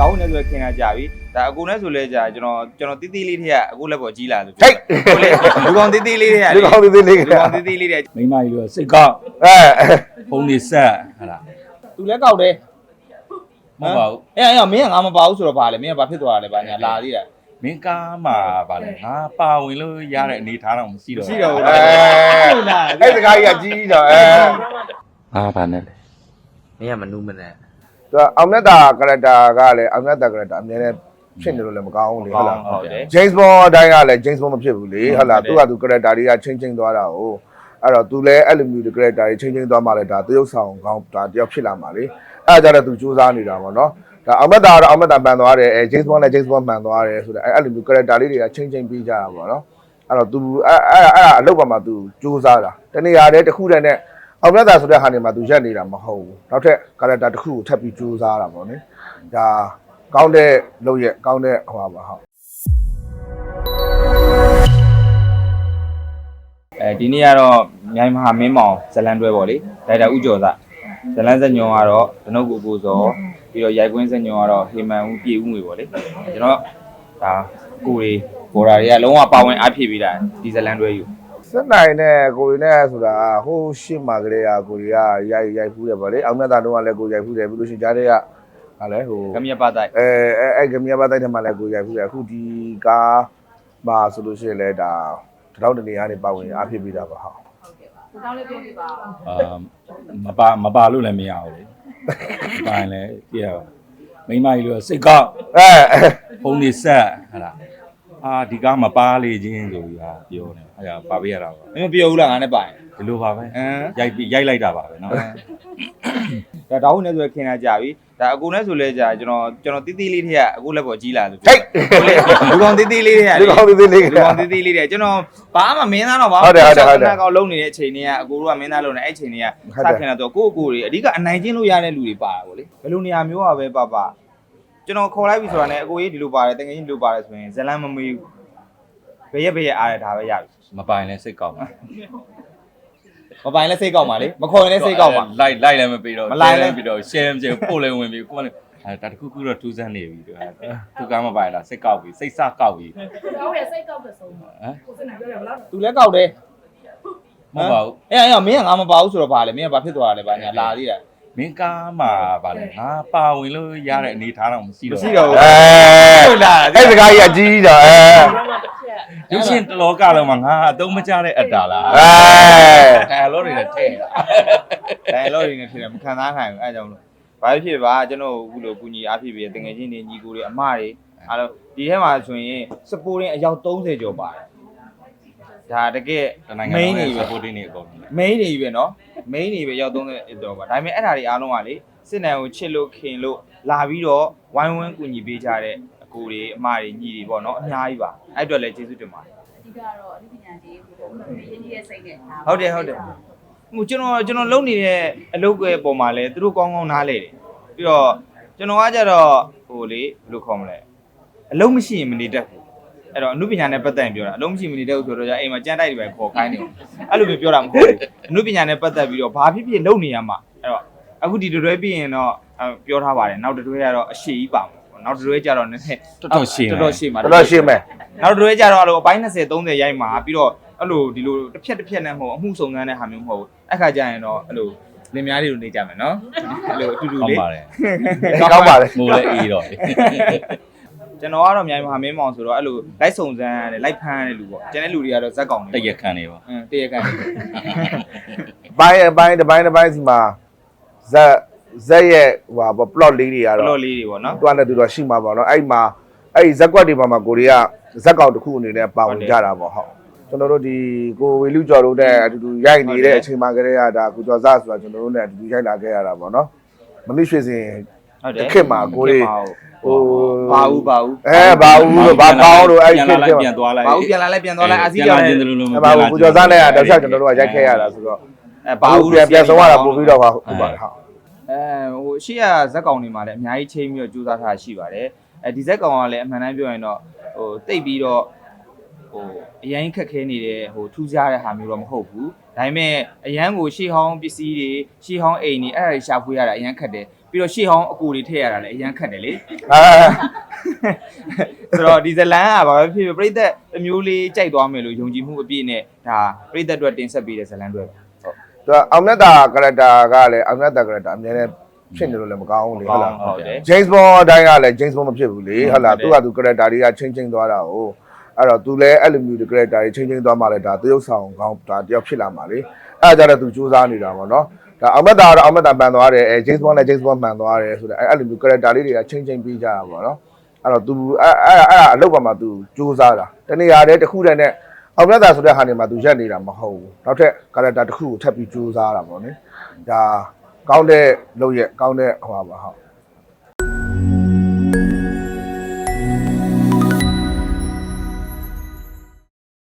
တောင်းနေဆိုခင်လာကြပြီဒါအကိုနဲ့ဆိုလဲကြာကျွန်တော်ကျွန်တော်တီးတီးလေးတွေကအခုလက်ပေါ်ကြီးလာဆိုဟိတ်ကိုလေလူကောင်တီးတီးလေးတွေကဒီကောင်သေးသေးလေးကလူကောင်တီးတီးလေးတွေမိန်းမကြီးတို့ကစိတ်ကောက်အဲဖုန်းနေဆက်ဟာလားသူလည်းကောက်တယ်မဟုတ်ပါဘူးအေးအေးမင်းကငါမပါဘူးဆိုတော့ဗာလေမင်းကဘာဖြစ်သွားတာလဲဗာညာလာသေးတယ်မင်းကားမှာဗာလဲငါပါဝင်လို့ရတဲ့အနေထားတော့မရှိတော့ရှိတော့ဘူးအဲအဲ့စကားကြီးကကြီးတော့အဲဟာဗာနဲ့လေမင်းကမနူးမနဲ့ သူအောင်မြတ်တာကရက်တာကလည်းအောင်မြတ်တာကရက်တာအများနဲ့ဖြစ်နေလို့လည်းမကောင်းဘူးလေဟုတ်လား ဟုတ်တယ် James Bond အတိုင်းကလည်း James Bond မဖြစ်ဘူးလေဟုတ်လားဟုသူတ်တယ်ကသူကရက်တာတွေကချင်းချင်းသွားတာကိုအဲ့တော့သူလည်းအဲ့လိုမျိုးကရက်တာတွေချင်းချင်းသွားမှလည်းဒါသရုပ်ဆောင်ကောင်းဒါတယောက်ဖြစ်လာမှာလေအဲ့ဒါကြတော့သူစူးစမ်းနေတာပေါ့နော်ဒါအောင်မြတ်တာကတော့အောင်မြတ်တာမှန်သွားတယ်အဲ James Bond လည်း James Bond မှန်သွားတယ်ဆိုတော့အဲ့လိုမျိုးကရက်တာလေးတွေကချင်းချင်းပြီးကြတာပေါ့နော်အဲ့တော့ तू အဲ့အဲ့အဲ့အလုပ်ပါမှာ तू စူးစမ်းတာတနေရာတည်းတစ်ခုတည်းနဲ့ အောင်မြတ်တာဆိုတဲ့ဟာနေမှာ तू ရက်နေတာမဟုတ်ဘူးနောက်ထပ်ကရက်တာတစ်ခုကိုထပ်ပြီးစူးစမ်းတာပေါ့နိဒါကောင်းတဲ့လုပ်ရက်ကောင်းတဲ့ဟိုပါဟုတ်အဲဒီနေ့ကတော့မြိုင်မဟာမင်းမောင်ဇလန်တွဲပေါ့လေဒါတာဥကျော်သားဇလန်စညုံကတော့ဒနုတ်ကိုကိုစောပြီးတော့ရိုက်ကွင်းစညုံကတော့ဟေမန်ဦးပြေဦးငွေပေါ့လေကျွန်တော်ဒါကိုရီဘော်ရာတွေကလုံးဝပါဝင်အားဖြည့်ပေးတာဒီဇလန်တွဲယူ စက်နိုင်နဲ့ကိုရီနဲ့ဆိုတာဟိုးရှစ်မှာကလေးကကိုရီကရိုက်ရိုက်ဖူးတယ်ဗောလေအောင်မြတ်တာတော့ကလည်းကိုရိုက်ဖူးတယ်ပြီးလို့ရှိရင်ကြားတဲ့ကဟာလဲဟိုကမြတ်ပါတိုက်အဲအဲအဲဂမီယာဘတိုက်ထဲမှာလည်းကိုရိုက်ဖူးတယ်အခုဒီကားမှာဆိုလို့ရှိရင်လည်းဒါတထောင်တနေရာနေပါဝင်အားဖြစ်ပြီးတာပါဟုတ်ကိုကောင်းလေးပြောပြပါဦးအာမပါမပါလို့လည်းမရဘူးလေပါရင်လည်းပြရမိန်းမကြီးတို့ကစိတ်ကောက်အဲဖုန်းနေဆက်ဟာလား အာဒီကားမပါလေချင်းဆိုပြီးဟာပြောနေအဲ့ဒါပါပေးရတာပါ မင်းမပြောဘူးလားငါနဲ့ပိုင် ဒီလိုပါပဲ အမ် ရိုက်ပြီးရိုက်လိုက်တာပါပဲเนาะ ဒါတောင်းနေဆိုခင်လာကြပြီဒါအကိုနဲ့ဆိုလဲကြာကျွန်တော်ကျွန်တော်တီးတီးလေးတွေကအခုလက်ပေါ်ကြီးလာဆို ဟိတ် ကိုလေလူကောင်တီးတီးလေးတွေက ဒီကောင်သေးသေးလေးက လူကောင်တီးတီးလေးတွေကျွန်တော်ဘာမှမင်းသားတော့ဘာ ဟုတ်တယ်ဟုတ်တယ်ဟုတ်တယ် ကောင်လုံးနေတဲ့အချိန်တွေကအကိုတို့ကမင်းသားလုံးနေအဲ့အချိန်တွေက ဟုတ်တယ် စခင်လာတော့ကိုယ့်အကိုတွေအဓိကအနိုင်ကျင့်လို့ရတဲ့လူတွေပါတာဗောလေဘယ်လိုနေရာမျိုးอ่ะပဲပါပါ ကျွန်တော်ခေါ်လိုက်ပြီဆိုတာနဲ့အကိုကြီးဒီလိုပါတယ်တကယ်ကြီးဒီလိုပါတယ်ဆိုရင်ဇလန်မမေးဘူးဘယ်ရက်ဘယ်ရက်အားရဒါပဲရပြီမပိုင်လည်းစိတ်ကောက်ပါမပိုင်လဲစိတ်ကောက်ပါလေမခေါ်ရင်လည်းစိတ်ကောက်ပါ လိုက်လိုက်လည်းမပြီးတော့ မလိုက်လည်းပြီးတော့ share မကြည့်ပို့လည်းဝင်ပြီးကိုကလည်းအဲဒါတခုခုတော့ထူးဆန်းနေပြီသူကသူကမပိုင်လားစိတ်ကောက်ပြီစိတ်စကောက်ပြီကိုကောင်းရဲ့စိတ်ကောက်တဲ့ဆုံးပါဟမ်ကိုစနေပြောရမလားသူလည်းကောက်တယ်မဟုတ်ပါဘူးအေးအေးမင်းကငါမပါဘူးဆိုတော့ဗာလေမင်းကဘာဖြစ်သွားတာလဲဗာညာလာသေးတယ် မင်းကားမှာဗာလဲငါပါဝင်လို့ရတဲ့အနေထားတော့မရှိတော့မရှိတော့ဘူးအဲအဲ့စကားကြီးကကြီးတော့အဲရုပ်ရှင်တလောကလုံးမှာငါအသုံးမကျတဲ့အတ္တလားအဲအဲလောတွေနဲ့ထဲ့တာဒိုင်လော့တွေနဲ့ဖြစ်တယ်မခံစားနိုင်ဘူးအဲဒါကြောင့်မလို့ဘာဖြစ်ဖြစ်ပါကျွန်တော်အခုလိုကူညီအားဖြစ်ပြီးတငယ်ချင်းတွေညီကိုတွေအမတွေအားလုံးဒီထဲမှာဆိုရင်စပိုရင်အယောက်30ကျော်ပါတယ် ဒါတကယ် တနိုင်ငံ main လုံး နေ ရဲ့ ပဲ supporting တွေအကုန်လုံး main နေပဲเนาะ main နေပဲအယောက်30ကျော်ပါဒါပေမဲ့အဲ့ဒါတွေအားလုံးကလေစစ်နိုင်ကိုချစ်လို့ခင်လို့လာပြီးတော့ဝိုင်းဝန်းကူညီပေးကြတဲ့အကိုတွေအမတွေညီတွေပေါ့เนาะအများကြီးပါအဲ့အတွက်လည်းကျေးဇူးတင်ပါတယ် အဓိကတော့အသိပညာကြီးကိုတော့ရင်းနှီးရဲ့စိတ်နဲ့ ဟုတ်တယ်ဟုတ်တယ်ဟိုကျွန်တော်ကျွန်တော်လုပ်နေတဲ့အလုပ်ရဲ့ပုံမှာလဲသူတို့ကောင်းကောင်းနားလဲတယ်ပြီးတော့ကျွန်တော်ကကြတော့ဟိုလေဘယ်လိုခေါ်မလဲအလုပ်မရှိရင်မနေတတ်ဘူး အဲ့တော့အမှုပညာနဲ့ပတ်သက်ရင်ပြောတာအလုပ်မရှိရင်မနေတတ်ဘူးဆိုတော့じゃအိမ်မှာကြမ်းတိုက်တွေပဲခေါ်ခိုင်းနေတယ်အဲ့လိုမျိုးပြောတာမဟုတ်ဘူးအမှုပညာနဲ့ပတ်သက်ပြီးတော့ဘာဖြစ်ဖြစ်လုပ်နေရမှာအဲ့တော့အခုဒီတွဲပြီးရင်တော့ပြောထားပါတယ်နောက်တွဲကတော့အရှိကြီးပါမှာနောက်တွဲကြတော့နည်းနည်းတော်တော်ရှင်းတော်တော်ရှင်းပါတော်တော်ရှင်းမယ်နောက်တွဲကြတော့အဲ့လိုအပိုင်း20 30ရိုက်မှာပြီးတော့အဲ့လိုဒီလိုတစ်ဖြက်တစ်ဖြက်နဲ့မဟုတ်အမှုစုံစမ်းတဲ့ဟာမျိုးမဟုတ်ဘူးအဲ့ခါကျရင်တော့အဲ့လိုလင်များတွေလိုနေကြမယ်နော်အဲ့လိုအတူတူကောလေးင်းပါတယ်ကောင်းပါလေမိုးလည်းအေးတော့လေ ကျွန်တော်ကတော့မြိုင်မဟာမင်းမောင်ဆိုတော့အဲ့လိုလိုက်စုံစမ်းရတယ်လိုက်ဖမ်းရတဲ့လူပေါ့ကျန်တဲ့လူတွေကတော့ဇက်ကောင်တွေတရက်ခံနေပါအင်းတရက်ကန်တွေဘိုင်းအပိုင်းတစ်ပိုင်းတစ်ပိုင်းစီမှာဇက်ဇက်ရဲ့ဟိုဟာ plot လေးတွေဘကတော့လော့လေးတွေပေါ့နော် တွားနေတူတော့ရှိမှာပေါ့နော်အဲ့မှာအဲ့ဒီဇက်ကွက်တွေမှာမှာကိုရီးယားဇက်ကောင်တစ်ခုအနေနဲ့ပါဝင်ကြတာပေါ့ဟုတ်ကျွန်တော်တို့ဒီကိုဝေလူကျော်တို့နဲ့အတူတူရိုက်နေတဲ့အချိန်မှာကလေးကဒါကိုကျော်စားဆိုတာကျွန်တော်တို့နဲ့အတူတူရိုက်လာခဲ့ရတာပေါ့နော်မနစ်ရွှေစင် ဟုတ်တယ်တစ်ခေတ်မှာကိုလေး ဟိုဘာဦးဘာဦးအဲဘာဦးလို့ဘာကောင်းလို့အဲ့ဒီပြန်ခေလာတ်လိုက်ကပြန်သွားလိုက်ဘာဦးပြန်လာလိုက်ပြန်သွားလိုက်အာစီပြန်ကြောလာင့်ခြင်းတလူလုံးအဲဘာဦးကိုကျော်စားနဲ့ကတစ်ချက်ကျွန်တော်တို့ကရိုက်ခဲ့ရတာဆိုတော့အဲဘာဘာဦးဦးပြန်ပြန်ဆုံးရတာပို့ပြီးတော့ပါဟုတ်ပါတယ်ဟုတ်အဲဟိုရှေ့ကဇက်ကောင်တွေမှာလည်းအများကြီးချိန်ပြီးတော့ကြိုးစားထားတာရှိပါတယ်အဲဒီဇက်ကောင်ကလည်းအမှန်တမ်းပြောရင်တော့ဟိုတိတ်ပြီးတော့ ဟိုအရင်ခက်ခဲနေတဲ့ဟိုထူးခြားတဲ့ဟာမျိုးတော့မဟုတ်ဘူးဒါပေမဲ့အရန်ကိုရှေးဟောင်းပစ္စည်းတွေရှေးဟောင်းအိမ်တွေအဲ့ဒါတွေရှာဖွေရတာအရန်ခက်တယ်ပြီးတော့ရှေ့ဟောင်းအကူတွေထည့်ရတာလည်းအရန်ခက်တယ်လေအာဆိုတော့ဒီဇလန်ကဘာပဲဖြစ်ဖြစ်ပြိသက်အမျိုးလေးကြိုက်သွားမယ်လို့ယုံကြည်မှုအပြည့်နဲ့ဒါပြိသက်အတွက်တင်ဆက်ပေးတဲ့ဇလန်တွေဟုတ်သူကအောင်မြတ်တာ character ကလည်းအောင်မြတ်တာ character အများနဲ့ဖြစ်နေလို့လည်းမကောင်းဘူးလေဟုတ်လားဟုတ်တယ် James Bond အတိုင်းကလည်း James Bond မဖြစ်ဘူးလေဟုတ်လားသူကသူ character တွေကချင်းချင်းသွားတာကို အဲ့တော့သူလည်းအဲ့လိုမျိုးဒီ character တွေချင်းချင်းသွားမှလည်းဒါသရုပ်ဆောင်ကောင်းဒါတယောက်ဖြစ်လာမှာလေအဲ့ဒါကြတော့သူစူးစမ်းနေတာပေါ့နော်ဒါအောင်မြတ်တာကတော့အောင်မြတ်တာမှန်သွားတယ်အဲ James Bond လည်း James Bond မှန်သွားတယ်ဆိုတော့အဲ့လိုမျိုး character လေးတွေကချင်းချင်းပြီးကြတာပေါ့နော်အဲ့တော့ तू အဲ့အဲ့အဲ့အလုပ်ပါမှာ तू စူးစမ်းတာတနေရာတည်းတစ်ခုတည်းနဲ့အောင်မြတ်တာဆိုတဲ့ဟာနေမှာ तू ရက်နေတာမဟုတ်ဘူးနောက်ထပ် character တစ်ခုကိုထပ်ပြီးစူးစမ်းတာပေါ့နိဒါကောင်းတဲ့လုပ်ရက်ကောင်းတဲ့ဟိုပါပါဟုတ်